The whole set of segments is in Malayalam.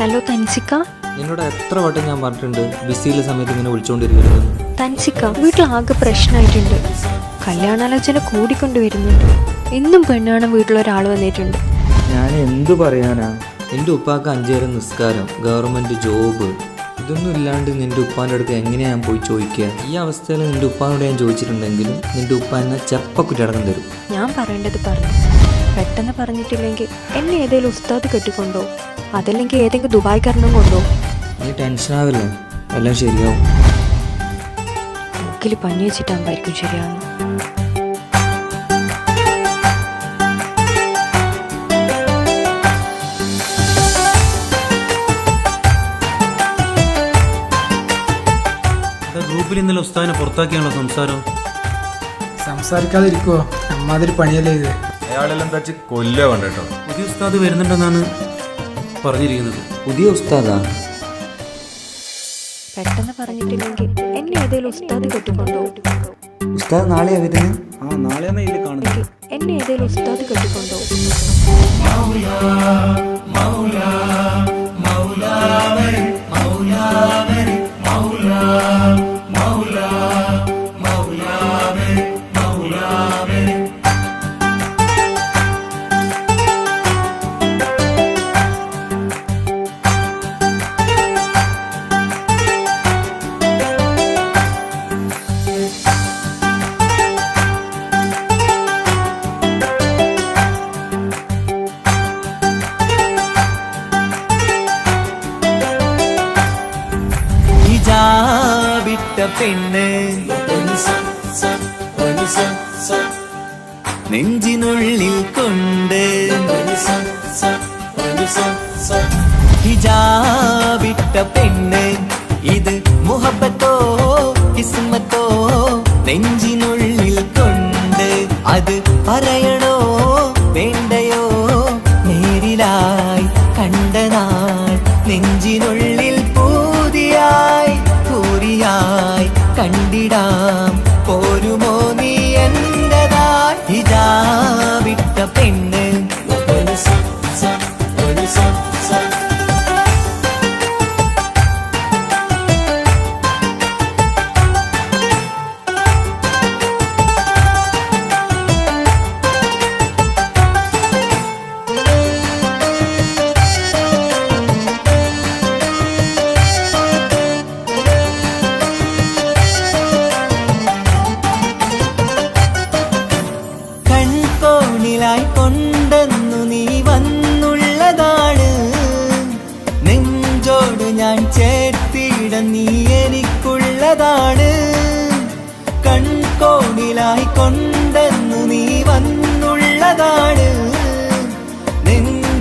ഹലോ തൻസിക്ക. നിന്നോട് എത്ര വട്ടം ഞാൻ പറഞ്ഞിട്ടുണ്ട് ബിസിയിലെ സമയത്ത് ഇങ്ങനെ വിളിച്ചുകൊണ്ടിരിക്കരുത് തൻസിക്ക വീട്ടിൽ ആകെ പ്രശ്നമായിട്ടുണ്ട് കല്യാണാലോചന കൂടിക്കൊണ്ടുവരുന്നുണ്ട് എന്നും പെണ്ണാണ് വീട്ടിലൊരാൾ വന്നിട്ടുണ്ട്. ഞാൻ എന്തു പറയാനാ? എന്റെ ഉപ്പാക്ക് അഞ്ചേരം നിസ്കാരം ഗവൺമെന്റ് ജോബ് ഇതൊന്നും ഇല്ലാണ്ട് നിന്റെ ഉപ്പാന്റെ അടുത്ത് എങ്ങനെയാ ഞാൻ പോയി ചോദിക്കുക? ഈ അവസ്ഥയിൽ നിന്റെ ഉപ്പാനോട് ഞാൻ ചോദിച്ചിട്ടുണ്ടെങ്കിലും നിന്റെ ഉപ്പ എന്നെ ചെപ്പക്കുറ്റടക്കം തരും. ഞാൻ പറയേണ്ടത് പറഞ്ഞു. പെട്ടെന്ന് പറഞ്ഞിട്ടില്ലെങ്കിൽ എന്നെ ഏതെങ്കിലും ഉസ്താദ് കെട്ടിക്കൊണ്ടോ? അതല്ലെങ്കിൽ ഏതെങ്കിലും ദുബായ് കാരണം കൊണ്ടോ? നീ ടെൻഷനാവില്ലേ എല്ലാം ശരിയാവും. മൂക്കിൽ പഞ്ഞി വെച്ചിട്ടാകുമ്പോഴായിരിക്കും ശരിയാവുന്നു ഗ്രൂപ്പിൽ ഇന്നലെ ഉസ്താദിനെ പുറത്താക്കിയാണോ സംസാരം? സംസാരിക്കാതിരിക്കുവോ? അമ്മാതിരി പണിയല്ലേ ഇത്. അയാളെല്ലാം തച്ച് കൊല്ല കണ്ടോ പുതിയ ഉസ്താദ് വരുന്നുണ്ടെന്നാണ് പറഞ്ഞിരിക്കുന്നത്. പുതിയ ഉസ്താദാ? പെട്ടെന്ന് പറഞ്ഞിട്ടില്ലെങ്കിൽ എന്നെ ഏതെങ്കിലും ഉസ്താദ് കെട്ടിക്കൊണ്ടോ? ഉസ്താദ് നാളെയാ വരുന്നത് ആ നാളെയാണ് ഇതിൽ കാണുന്നത്. എന്നെ ഏതെങ്കിലും ഉസ്താദ് കെട്ടിക്കൊണ്ടോ? ഹിജാബിട്ട പെണ്ണ് നെഞ്ചിനുള്ളിൽ കൊണ്ട് ഹിജാവിട്ട പെണ്ണ്. ഇത് മുഹബത്തോ കിസ്മത്തോ നെഞ്ചിനുള്ളിൽ കൊണ്ട്. അത് പറയണോ sun.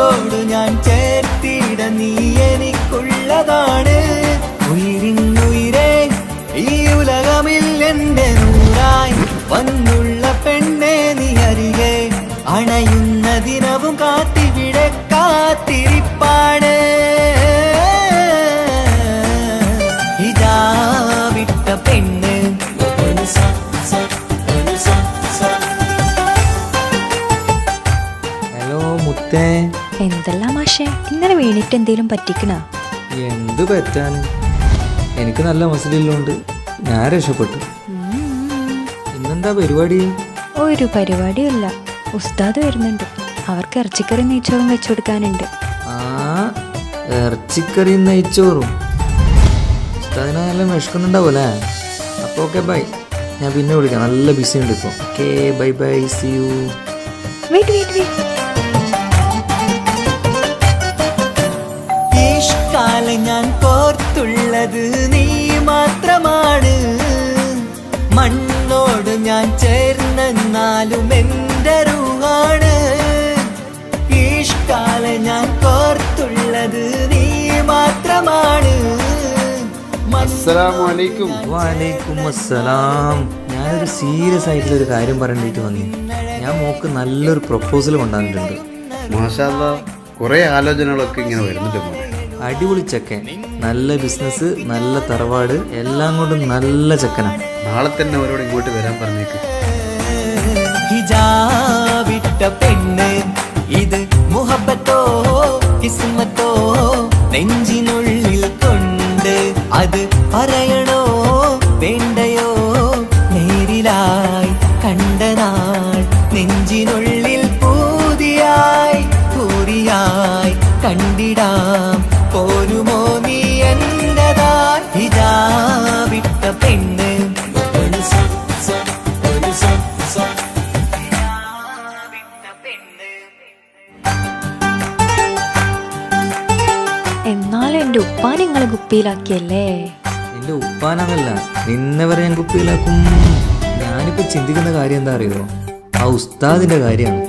നെഞ്ചോട് ഞാൻ ചേർത്തിട നീ എനിക്കുള്ളതാണ്. ഉയിരിന്നുയിരേ ഈ ഉലകമിൽ എന്റെ നൂറായി വന്നുള്ള പെണ്ണെ നീ അരികെ. അണയുന്ന ദിനവും കാത്തിവിടെ വീണിട്ട് എന്തേലും പറ്റിക്കണ? എന്ത് പറ്റാൻ? എനിക്ക് നല്ല മസിലുള്ളതുകൊണ്ട് ഞാൻ രക്ഷപ്പെട്ടു. ഇന്നെന്താ പരിപാടി? ഒരു പരിപാടിയല്ല ഉസ്താദ് വരുന്നുണ്ട്. അവർക്ക് ഇറച്ചിക്കറി നെയ്ച്ചോറും വെച്ചു കൊടുക്കാനുണ്ട് ആ ഇറച്ചിക്കറി നെയ്ച്ചോറും. ഉസ്താദിനെ നല്ല വിഷക്കുന്നുണ്ടാവൂലേ അപ്പോൾ ഓക്കെ ബൈ ഞാൻ പിന്നെ വിളിക്കാം. നല്ല ബിസി ഉണ്ട് ഇപ്പോൾ okay bye bye see you wait ഞാൻ കോർത്തുള്ളത് നീ മാത്രമാണ്. മണ്ണോട് ഞാൻ ചേർന്നെന്നാലും എന്റെ റൂഹാണ് ഈഷ്കാല ഞാൻ കോർത്തുള്ളത് നീ മാത്രമാണ്. അസ്സലാമലൈക്കും വാലേക്കും അസ്സലാം. ഞാനൊരു സീരിയസ് ആയിട്ടുള്ള ഒരു കാര്യം പറയേണ്ടിട്ട് വന്നു. ഞാൻ മോക്ക് നല്ലൊരു പ്രപ്പോസൽ കൊണ്ടുവന്നിട്ടുണ്ട്. മാഷാ കുറെ ആലോചനകളൊക്കെ ഇങ്ങനെ വരുന്നുണ്ട് മോനെ. അടിപൊളി ചെക്കൻ. നല്ല ബിസിനസ് നല്ല തറവാട് എല്ലാം കൊണ്ടും നല്ല ചക്കനാണ് നാളെ തന്നെ അവരോട് ഇങ്ങോട്ട് വരാൻ പറഞ്ഞേക്ക്. ഹിജാവിട്ട പെണ്ണ്. ഇത് മുഹബത്തോ കിസ്മത്തോ നെഞ്ചിനുള്ളിൽ കൊണ്ട്. അത് പറ എന്നാലും എന്റെ ഉപ്പാൻ നിങ്ങളെ കുപ്പിയിലാക്കിയല്ലേ? എന്റെ ഉപ്പാനാണല്ല നിന്നെ വരെ ഞാൻ കുപ്പിയിലാക്കും. ഞാനിപ്പോ ചിന്തിക്കുന്ന കാര്യം എന്താ അറിയോ? ആ ഉസ്താദിന്റെ കാര്യമാണ്.